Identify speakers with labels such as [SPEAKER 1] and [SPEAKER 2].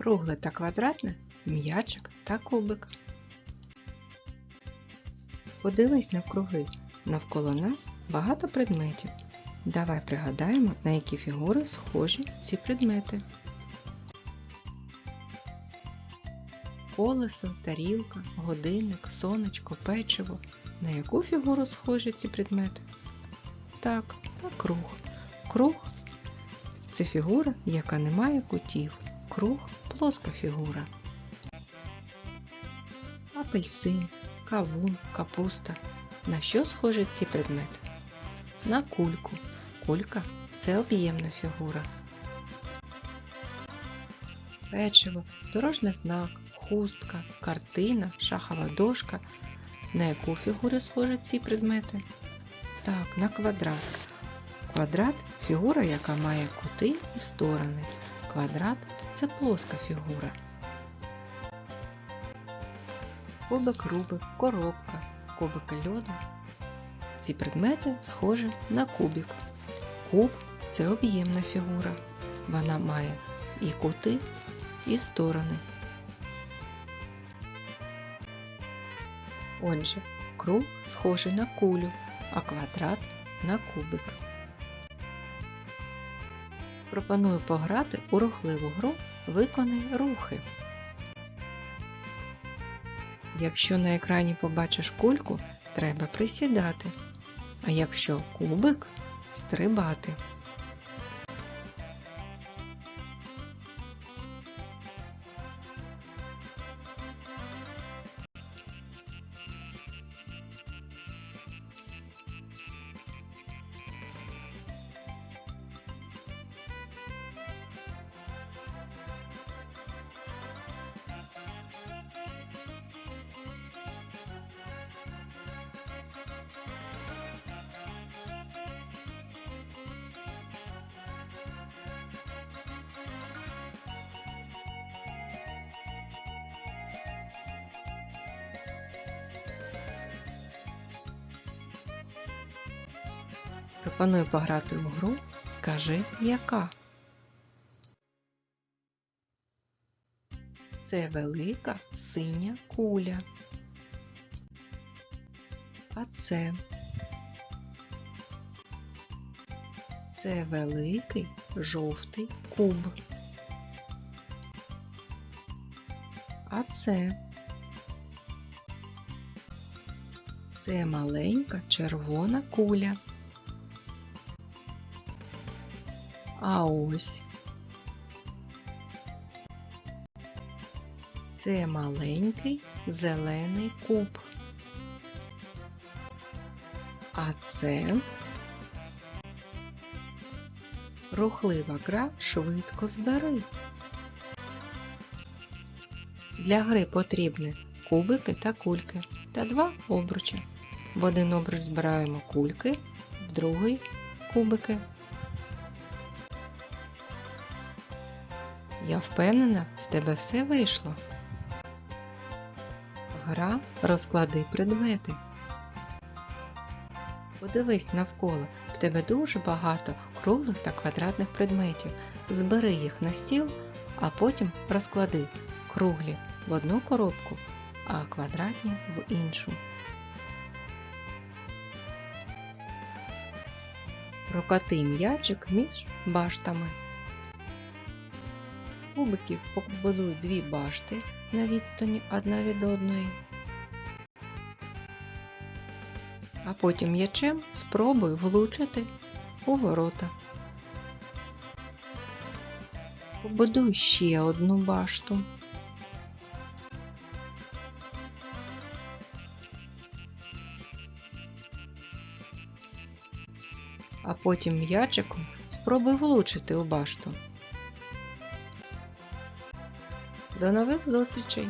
[SPEAKER 1] кругле та квадратне, м'ячик та кубик. Подивись навкруги. Навколо нас багато предметів. Давай пригадаємо, на які фігури схожі ці предмети. Колесо, тарілка, годинник, сонечко, печиво. На яку фігуру схожі ці предмети? Так, на круг. Круг це фігура, яка не має кутів. Круг плоска фігура. Апельсин, кавун, капуста. На що схожі ці предмети? На кульку. Кулька це об'ємна фігура. Печиво, дорожній знак, хустка, картина, шахова дошка. На яку фігуру схожі ці предмети? Так, на квадрат. Квадрат фігура, яка має кути і сторони. Квадрат це плоска фігура. Кубик Рубик, коробка, кубики льоду. Ці предмети схожі на кубик. Куб це об'ємна фігура. Вона має і кути, і сторони. Отже, круг схожий на кулю, а квадрат на кубик. Пропоную пограти у рухливу гру Виконай рухи. Якщо на екрані побачиш кульку, треба присідати. А якщо кубик стрибати. Пропоную пограти у гру Скажи яка. Це велика синя куля. А це це великий жовтий куб. А це це маленька червона куля. А ось це маленький зелений куб. А це рухлива гра швидко збери. Для гри потрібні кубики та кульки та два обручі. В один обруч збираємо кульки, в другий кубики. Я впевнена, в тебе все вийшло. Гра розклади предмети. Подивись навколо, в тебе дуже багато круглих та квадратних предметів. Збери їх на стіл, а потім розклади круглі в одну коробку, а квадратні в іншу. Прокати м'ячик між баштами. Кубиків побудуй дві башти на відстані одна від одної. А потім м'ячем спробуй влучити у ворота. Побудуй ще одну башту. А потім м'ячиком спробуй влучити у башту. До нових зустрічей!